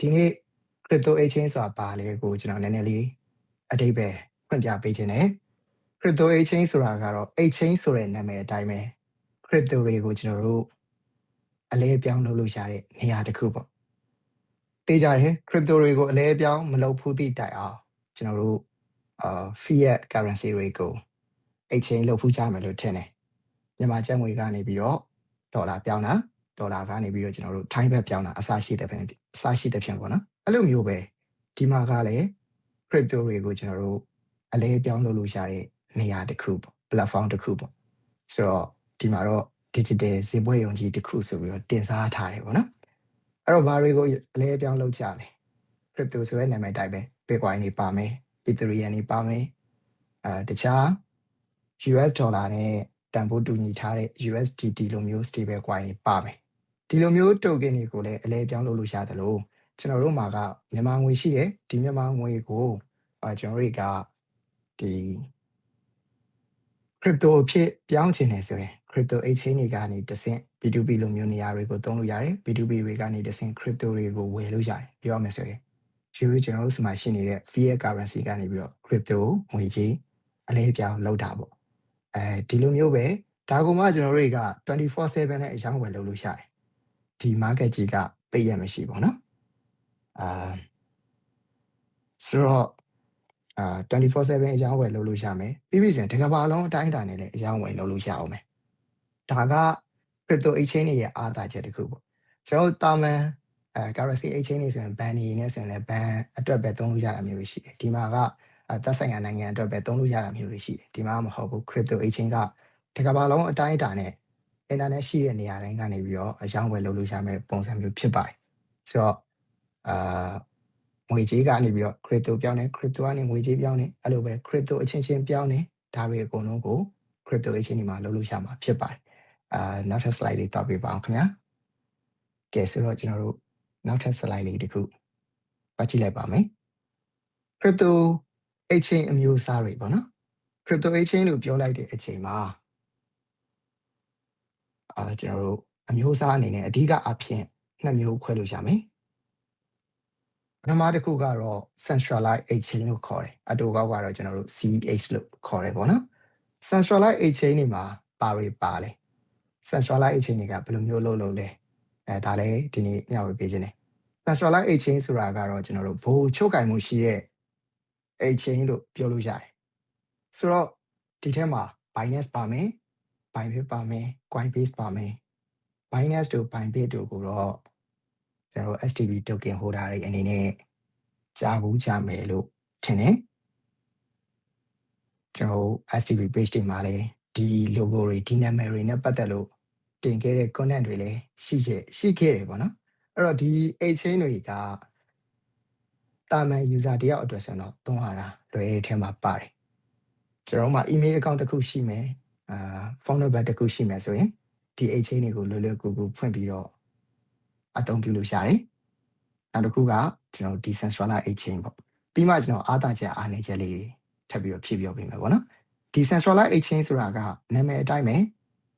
ဒီနေ့ crypto exchange ဆိုတာပါလဲကိုကျွန်တော်နည်းနည်းလေးအတိတ်ပဲဖွင့်ပြပေးခြင်းနဲ့ crypto exchange ဆိုတာကတော့ exchange ဆိုတဲ့နာမည်အတိုင်းပဲ crypto တွေကိုကျွန်တော်တို့အလဲအပြောင်းလုပ်လို့ရတဲ့နေရာတစ်ခုပေါ့တေးကြတယ် crypto တွေကိုအလဲအပြောင်းမလုပ်ဖို့တိတိုင်အောင်ကျွန်တော်တို့အာ fiat currency တွေကို exchange လုပ်ဖို့ကြမယ်လို့ထင်တယ်မြန်မာကျပ်ငွေကနေပြီးတော့ဒေါ်လာပြောင်းတာ ဒေါ်လာကနေပြီးတော့ကျွန်တော်တို့ထိုင်းဘက်ပြောင်းတာအစရှိတဲ့ဖြင့်အစရှိတဲ့ဖြင့်ပေါ့နော်အဲ့လိုမျိုးပဲဒီမှာကလည်း crypto တွေကိုကျွန်တော်တို့အလဲအပြောင်းလုပ်လို့ရတဲ့နေရာတစ်ခုပေါ့ platform တစ်ခုပေါ့ဆိုတော့ဒီမှာတော့ digital ဈေးပွဲယုံကြည်တစ်ခုဆိုပြီးတော့တင်စားထားတယ်ပေါ့နော်အဲ့တော့ဘာတွေကိုအလဲအပြောင်းလုပ်ကြလဲ crypto ဆိုတဲ့နာမည်တိုင်းပဲ bitcoin တွေပါမယ် ethereum တွေပါမယ်အဲတခြား US ဒေါ်လာနဲ့တန်ဖိုးတူညီထားတဲ့ USDT လိုမျိုး stable coin တွေပါမယ် ဒီလိုမျိုး token တွေကိုလည်းအလဲအပြောင်းလုပ်လို့ရတယ်လို့ကျွန်တော်တို့မှာကမြန်မာငွေရှိတယ်ဒီမြန်မာငွေကိုအာကျွန်တော်တွေကဒီ crypto အဖြစ်ပြောင်းချင်တယ်ဆိုရင် crypto exchange တွေကနေတဆင့် B2B လိုမျိုးနေရာတွေကိုသုံးလို့ရတယ် B2B တွေကနေတဆင့် crypto တွေကိုဝယ်လို့ရတယ်ပြောရမယ်ဆိုရင်ယူကျွန်တော်တို့စမှာရှိနေတဲ့ fiat currency ကနေပြီးတော့ crypto ငွေကြေးအလဲအပြောင်းလုပ်တာပေါ့အဲဒီလိုမျိုးပဲဒါကမှကျွန်တော်တွေက24/7နဲ့အရောင်းဝယ်လုပ်လို့ရတယ် ဒီ market ကြီးကပိတ်ရမရှိပေါ့နော်အာဆိုတော့အာ24/7အရောင်းဝယ်လုပ်လို့ရမယ်ပြီးပြီဆိုရင်တကဘာလုံးအတိုင်းအတာနဲ့လည်းအရောင်းဝယ်လုပ်လို့ရအောင်မယ်ဒါက crypto exchange တွေရဲ့အားသာချက်တစ်ခုပေါ့ကျွန်တော်တာမန်အဲ currency exchange တွေဆိုရင် ban နေနေဆိုရင်လည်း ban အတွက်ပဲသုံးလို့ရတာမျိုးတွေရှိတယ်ဒီမှာကသက်ဆိုင်ရာနိုင်ငံအတွက်ပဲသုံးလို့ရတာမျိုးတွေရှိတယ်ဒီမှာမဟုတ်ဘူး crypto exchange ကတကဘာလုံးအတိုင်းအတာနဲ့ internet ရှိတဲ့နေရာတိုင်းကနေပြီးတော့အရောင်းဝယ်လုပ်လို့ရမယ့်ပုံစံမျိုးဖြစ်ပါတယ်ဆိုတော့အာငွေကြေးကနေပြီးတော့ crypto ပြောင်းတယ် crypto ကနေငွေကြေးပြောင်းတယ်အဲ့လိုပဲ crypto အချင်းချင်းပြောင်းတယ်ဒါတွေအကုန်လုံးကို crypto exchange တွေမှာလုပ်လို့ရမှာဖြစ်ပါတယ်အာနောက်ထပ် slide လေးတောက်ပြပါအောင်ခင်ဗျာကဲဆိုတော့ကျွန်တော်တို့နောက်ထပ် slide လေးတစ်ခုပတ်ကြည့်လိုက်ပါမယ် crypto exchange အမျိုးအစားတွေပေါ့နော် crypto exchange လို့ပြောလိုက်တဲ့အချိန်မှာ အာကျွန်တော်တို့အမျိုးအစားအနေနဲ့အဓိကအဖြစ်နှစ်မျိုးခွဲလို့ရမယ်ပထမတစ်ခုကတော့ centralized exchange လို့ခေါ်တယ်အတူကောက်ကတော့ကျွန်တော်တို့ CH လို့ခေါ်တယ်ပေါ့နော် centralized exchange တွေမှာပါတွေပါလဲ centralized exchange တွေကဘယ်လိုမျိုးလုပ်လို့လဲအဲဒါလည်းဒီနေ့ညဝေပေးခြင်းတယ် centralized exchange ဆိုတာကတော့ကျွန်တော်တို့ဘိုးချုပ်ကင်မှုရှိတဲ့ exchange လို့ပြောလို့ရတယ်ဆိုတော့ဒီထဲမှာ Binance ပါမယ် Bybit ပါမယ် Coinbase ပါမယ် Binance တို့ Bybit တို့ကိုတော့ကျွန်တော် STB token holder တွေအနေနဲ့ကြားဘူးကြမယ်လို့ထင်တယ်ကျွန်တော် STB page တွေမှာလည်းဒီ logo တွေဒီနာမည်တွေနဲ့ပတ်သက်လို့တင်ခဲ့တဲ့ content တွေလည်းရှိခဲ့ရှိခဲ့တယ်ပေါ့နော်အဲ့တော့ဒီ exchange တွေကတာမန် user တယောက်အတွက်ဆိုတော့သုံးရတာလွယ်တဲ့ထဲမှာပါတယ်ကျွန်တော်မှာ email account တစ်ခုရှိမယ် အာဖုန်းနံပါတ်တစ်ခုရှိမယ်ဆိုရင်ဒီ exchange တွေကိုလွယ်လွယ်ကူကူဖွင့်ပြီးတော့အသုံးပြုလို့ရတယ်နောက်တစ်ခုကကျွန်တော် decentralized exchange ပေါ့ပြီးမှကျွန်တော်အားသာချက်အားနည်းချက်လေးထပ်ပြီးတော့ဖြည့်ပြောပေးမယ်ပေါ့နော် decentralized exchange ဆိုတာကနာမည်အတိုင်းပဲ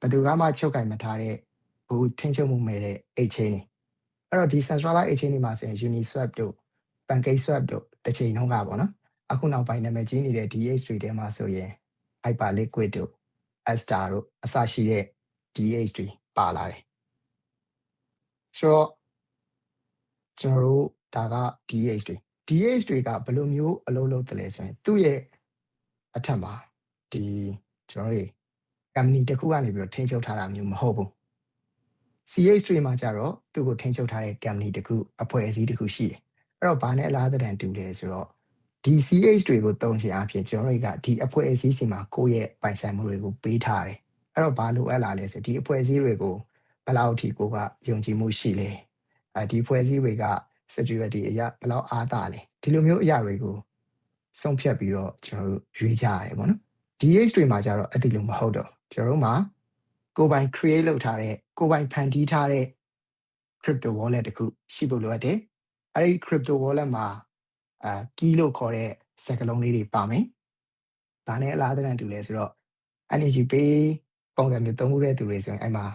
ဘယ်သူကမှချုပ်ကင်မထားတဲ့ဟိုထင်းချုပ်မှုမဲ့တဲ့ exchange အဲ့တော့ decentralized exchange တွေမှာဆိုရင် Uniswap တို့ PancakeSwap တို့တစ်ချိန်လုံးကပေါ့နော်အခုနောက်ပိုင်းနာမည်ကြီးနေတဲ့ DH တွေထဲမှာဆိုရင် Hyperliquid တို့ Astar တို့အစရှိတဲ့ DH တွေပါလာတယ်ဆိုတော့ကျွန်တော်တို့ဒါက DH တွေ DH တွေကဘယ်လိုမျိုးအလုပ်လုပ်တယ်လဲဆိုရင်သူ့ရဲ့အထက်မှာဒီကျွန်တော်တို့ company တစ်ခုကနေပြီးတော့ထိန်းချုပ်ထားတာမျိုးမဟုတ်ဘူး CH တွေမှာကြတော့သူ့ကိုထိန်းချုပ်ထားတဲ့ company တစ်ခုအဖွဲ့အစည်းတစ်ခုရှိတယ်အဲ့တော့ဘာနဲ့အလားတန်တူလဲဆိုတော့ ဒီ CH တွေကိုတုံးချင်အဖြစ်ကျွန်တော်တို့ကဒီအဖွဲ့အစည်းစီမှာကိုယ့်ရဲ့ပိုင်ဆိုင်မှုတွေကိုပေးထားတယ်အဲ့တော့ဘာလို့အပ်လာလဲဆိုဒီအဖွဲ့အစည်းတွေကိုဘယ်လောက်ထိကိုကယုံကြည်မှုရှိလဲအဲဒီအဖွဲ့အစည်းတွေက security အရာဘယ်လောက်အားသာလဲဒီလိုမျိုးအရာတွေကိုဆုံးဖြတ်ပြီးတော့ကျွန်တော်တို့ရွေးကြရတယ်ပေါ့နော် DH တွေမှာကြတော့အဲ့ဒီလိုမဟုတ်တော့ကျွန်တော်တို့မှာကိုယ်ပိုင် create လုပ်ထားတဲ့ကိုယ်ပိုင်ဖန်တီးထားတဲ့ crypto wallet တခုရှိဖို့လိုအပ်တယ်အဲ့ဒီ crypto wallet မှာ အာ key လို့ခေါ်တဲ့စကားလုံးလေးတွေပါမယ်။ဒါနဲ့အလားတန်တူလဲဆိုတော့ energy pay ပုံစံမျိုးသုံးခုတဲ့သူတွေဆိုရင်အဲ့မှာ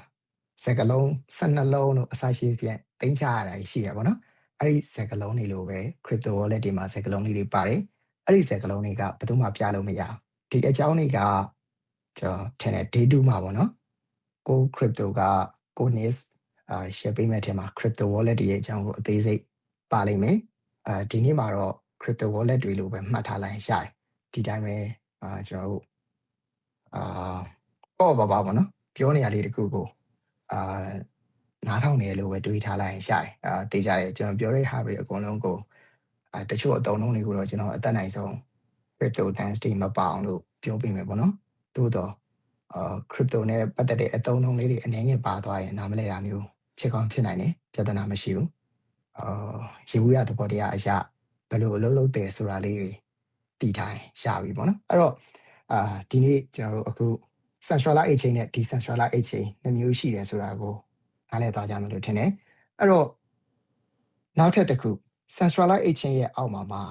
စကားလုံး12လုံးတို့အစရှိပြန်တင်ချရတာရှိရပါတော့အဲ့ဒီစက်ကလုံးတွေလိုပဲ crypto wallet တွေမှာစက်ကလုံးလေးတွေပါတယ်အဲ့ဒီစက်ကလုံးတွေကဘယ်သူမှပြလို့မရဘူးဒီအကြောင်းတွေကကျွန်တော်ထင်တယ် day 2မှာပေါ့နော်ကို crypto ကကို nis အာ share ပေးမဲ့ထဲမှာ crypto wallet တွေရဲ့အကြောင်းကိုအသေးစိတ်ပါလိမ့်မယ် အာဒီနေ့မှာတော့ crypto wallet တွေလိုပဲမှတ်ထားလိုက်ရင်ရတယ်ဒီတိုင်းပဲအာကျွန်တော်တို့အာပေါ့ပါပါပေါ့နော်ပြောနေရလေးတခုကိုအာနားထောင်နေလို့ပဲတွေးထားလိုက်ရင်ရှာတယ်အာတေးကြတယ်ကျွန်တော်ပြောတဲ့ဟာတွေအကုန်လုံးကိုအာတချို့အတုံးလုံးတွေကိုတော့ကျွန်တော်အသက်နိုင်ဆုံး crypto dance တွေမပါအောင်လို့ပြောပြမယ်ပေါ့နော်သို့တော့အာ crypto နဲ့ပတ်သက်တဲ့အတုံးလုံးလေးတွေအနေငယ်ပါသွားရင်နားမလဲတာမျိုးဖြစ်ကောင်းဖြစ်နိုင်တယ်ပြဿနာမရှိဘူး အာရေဘူးရသဘောတရားအရာဘယ်လိုအလုပ်လုပ်တယ်ဆိုတာလေးတွေတည်ထားရင်ရှာပြီပေါ့နော်အဲ့တော့အာဒီနေ့ကျွန်တော်တို့အခု centralized exchange နဲ့ decentralized exchange နှစ်မျိုးရှိတယ်ဆိုတာကိုနားလည်သွားကြမယ်လို့ထင်တယ်အဲ့တော့နောက်ထပ်တစ်ခု centralized exchange ရဲ့အောက်မှာမှာ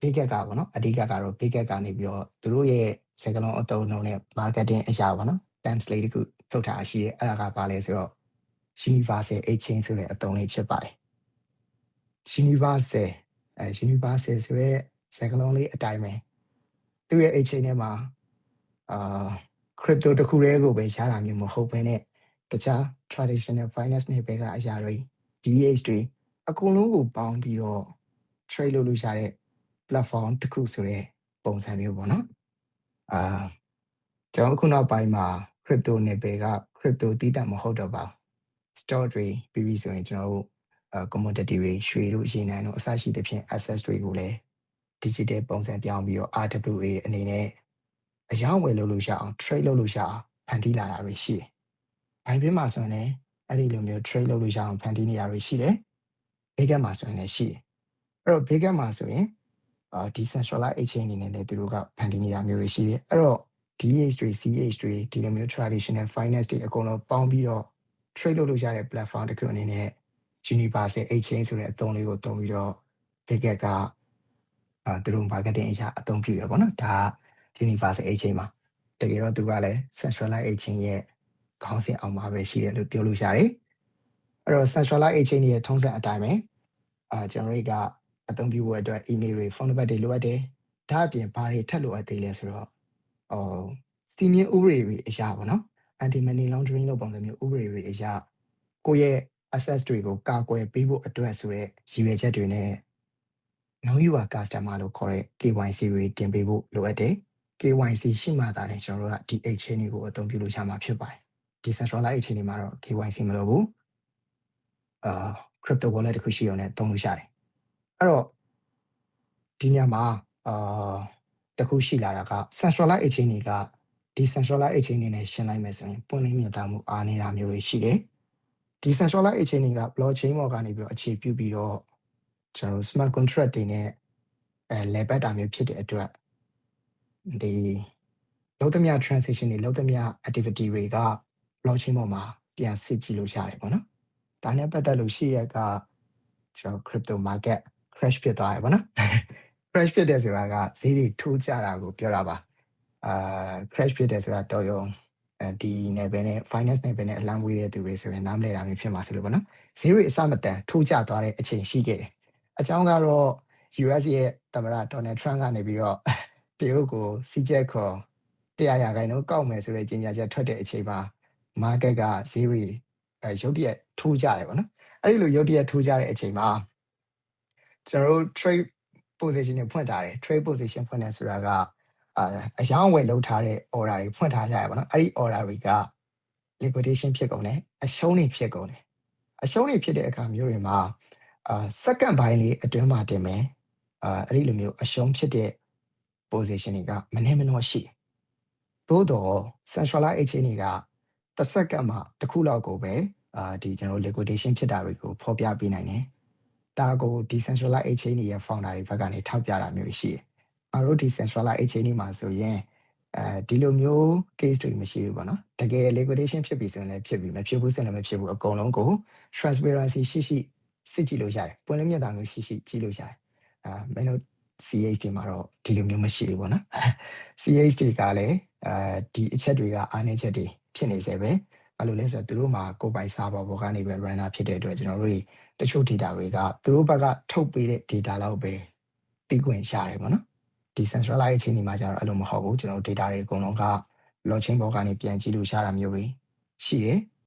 big gap ကပေါ့နော်အဓိကကတော့ big gap ကနေပြီးတော့သူတို့ရဲ့စကလုံးအတုံးလုံးနဲ့ marketing အရာပေါ့နော် template တခုထုတ်ထားရှိရဲအဲ့ဒါကဘာလဲဆိုတော့ universal exchange ဆိုတဲ့အတုံးလေးဖြစ်ပါတယ် universal အဲ universal ဆိုရဲစကလုံးလေးအတိုင်းပဲသူ့ရဲ့ exchange ထဲမှာအာ crypto တစ်ခုတည်းကိုပဲရှားတာမျိုးမဟုတ်ဘဲနဲ့တခြား traditional finance နဲ့ပဲကအရာတွေ DH တွေအကုန်လုံးကိုပေါင်းပြီးတော့ trade လုပ်လို့ရတဲ့ platform တစ်ခုဆိုတဲ့ပုံစံမျိုးပေါ့နော်အာကျွန်တော်အခုနောက်ပိုင်းမှာ crypto နဲ့ပဲက crypto တည်တတ်မဟုတ်တော့ပါဘူး store တွေပြီးပြီဆိုရင်ကျွန်တော်တို့အာ commodity တွေရွှေတို့ရေနံတို့အစရှိသဖြင့် access တွေကိုလည်း digital ပုံစံပြောင်းပြီးတော့ RWA အနေနဲ့အယောင်းဝယ်လုပ်လို့ရအောင် trade လုပ်လို့ရအောင်ဖန်တီးလာတာတွေရှိတယ်။ဘိုင်ဘင်းမှာဆိုရင်လည်းအဲ့ဒီလိုမျိုး trade လုပ်လို့ရအောင်ဖန်တီးနေရတွေရှိတယ်။ big မှာဆိုရင်လည်းရှိတယ်။အဲ့တော့ big မှာဆိုရင်အာ decentralized exchange အနေနဲ့လည်းသူတို့ကဖန်တီးနေတာမျိုးတွေရှိတယ်။အဲ့တော့ DH တွေ CH တွေဒီလိုမျိုး traditional finance တွေအကုန်လုံးပေါင်းပြီးတော့ trade လုပ်လို့ရတဲ့ platform တစ်ခုအနေနဲ့ universal exchange ဆိုတဲ့အသုံးလေးကိုသုံးပြီးတော့ big ကအာသူတို့ marketing အရာအသုံးပြုရပေါ့နော်ဒါက universal exchange မှာတကယ်တော့သူကလည်း centralized exchange ရဲ့ခေါင်းစဉ်အောင်မှာပဲရှိတယ်လို့ပြောလို့ရတယ်အဲ့တော့ centralized exchange ရဲ့ထုံးစံအတိုင်းပဲအာကျွန်တော်တို့ကအသုံးပြုဖို့အတွက် email တွေ phone number တွေလိုအပ်တယ်ဒါအပြင်ဘာတွေထပ်လိုအပ်သေးလဲဆိုတော့ဟောစီမင်းဥပဒေတွေအရာပေါ့နော် anti money laundering လို့ပုံစံမျိုးဥပဒေတွေအရာကိုယ့်ရဲ့ access တွေကိုကာကွယ်ပေးဖို့အတွက်ဆိုရဲရည်ရွယ်ချက်တွေနဲ့ no you are customer လို့ခေါ်တဲ့ KYC တွေတင်ပေးဖို့လိုအပ်တယ် KYC ရှိမှသာလေကျွန်တော်တို့ကဒီ exchange တွေကိုအသုံးပြုလို့ရမှာဖြစ်ပါတယ်ဒီ centralized exchange တွေမှာတော့ KYC မလိုဘူးအာ crypto wallet တစ်ခုရှိအောင်လည်းသုံးလို့ရတယ်အဲ့တော့ဒီညမှာအာတခုရှိလာတာက centralized exchange တွေကဒီ centralized exchange တွေနဲ့ရှင်းလိုက်မယ်ဆိုရင်ပွင့်လင်းမြင်သာမှုအားနေတာမျိုးတွေရှိတယ် ဒီ centralized exchange တွေက blockchain ပေါ်ကနေပြီးတော့အခြေပြုပြီးတော့ကျွန်တော်တို့ smart contract တွေနဲ့အဲ level တာမျိုးဖြစ်တဲ့အတွက်ဒီလုံးသမျှ transaction တွေလုံးသမျှ activity တွေက blockchain ပေါ်မှာပြန်စစ်ကြည့်လို့ရတယ်ပေါ့နော်ဒါနဲ့ပတ်သက်လို့ရှိရကကျွန်တော် crypto market crash ဖြစ်သွားရပေါ့နော် crash ဖြစ်တယ်ဆိုတာကဈေးတွေထိုးကျတာကိုပြောတာပါအာ crash ဖြစ်တယ်ဆိုတာတော်ရုံ အဲဒီနယ်ပယ်နဲ့ finance နယ်ပယ်နဲ့အလံဝေးတဲ့သူတွေဆိုရင်နားမလဲတာမျိုးဖြစ်မှာဆိုလို့ပေါ့နော်ဈေးတွေအစမတန်ထိုးကျသွားတဲ့အချိန်ရှိခဲ့တယ်အကြောင်းကတော့ US ရဲ့သမ္မတဒေါ်နယ်ထရန့်ကနေပြီးတော့တရုတ်ကိုစီးကျက်ခေါ်တရားရခိုင်တော့ကောက်မယ်ဆိုတဲ့ကြေညာချက်ထွက်တဲ့အချိန်မှာ market ကဈေးတွေအဲရုတ်တရက်ထိုးကြတယ်ပေါ့နော်အဲ့ဒီလိုရုတ်တရက်ထိုးကြတဲ့အချိန်မှာကျွန်တော်တို့ trade position တွေဖွင့်ထားတယ် trade position ဖွင့်တယ်ဆိုတာက အာအယောင်းဝယ်လုပ်ထားတဲ့ order တွေဖွင့်ထားကြရပါတော့အဲ့ဒီ order တွေက liquidation ဖြစ်ကုန်တယ်အရှုံးတွေဖြစ်ကုန်တယ်အရှုံးတွေဖြစ်တဲ့အခါမျိုးတွေမှာအာစက္ကန့်ပိုင်းလေးအတွင်းမှာတင်မယ်အာအဲ့ဒီလိုမျိုးအရှုံးဖြစ်တဲ့ position တွေကမနေမနှောရှိတယ်သို့တော့ centralized exchange တွေကတစ်စက္ကန့်မှာတစ်ခုလောက်ကိုပဲအာဒီကျွန်တော် liquidation ဖြစ်တာတွေကိုဖော်ပြပေးနိုင်တယ်ဒါကို decentralized exchange တွေရဲ့ founder တွေဘက်ကနေထောက်ပြတာမျိုးရှိတယ်။ အားတို့ decentralized exchange တွေမှာဆိုရင်အဲဒီလိုမျိုး case တွေမရှိဘူးပေါ့နော်။တကယ် liquidation ဖြစ်ပြီဆိုရင်လည်းဖြစ်ပြီမဖြစ်ဘူးဆိုရင်လည်းမဖြစ်ဘူးအကုန်လုံးကို transparency ရှိရှိစစ်ကြည့်လို့ရတယ်။ပွင့်လင်းမြင်သာမှုရှိရှိကြည့်လို့ရတယ်။အာမင်းတို့ CH တွေမှာတော့ဒီလိုမျိုးမရှိဘူးပေါ့နော်။ CH တွေကလည်းအဲဒီအချက်တွေကအားနည်းချက်တွေဖြစ်နေစေပဲဘာလို့လဲဆိုတော့သူတို့မှာကိုယ်ပိုင် server ပေါ်ကနေပဲ runner ဖြစ်တဲ့အတွက်ကျွန်တော်တို့တွေတချို့ data တွေကသူတို့ဘက်ကထုတ်ပေးတဲ့ data လောက်ပဲသိခွင့်ရတယ်ပေါ့နော် ဒီ centralized အချိန်ဒီမှာကျတော့အဲ့လိုမဟုတ်ဘူးကျွန်တော်တို့ data တွေအကုန်လုံးက blockchain ပေါ်ကနေပြန်ကြည့်လို့ရတာမျိုးတွေရှိတယ်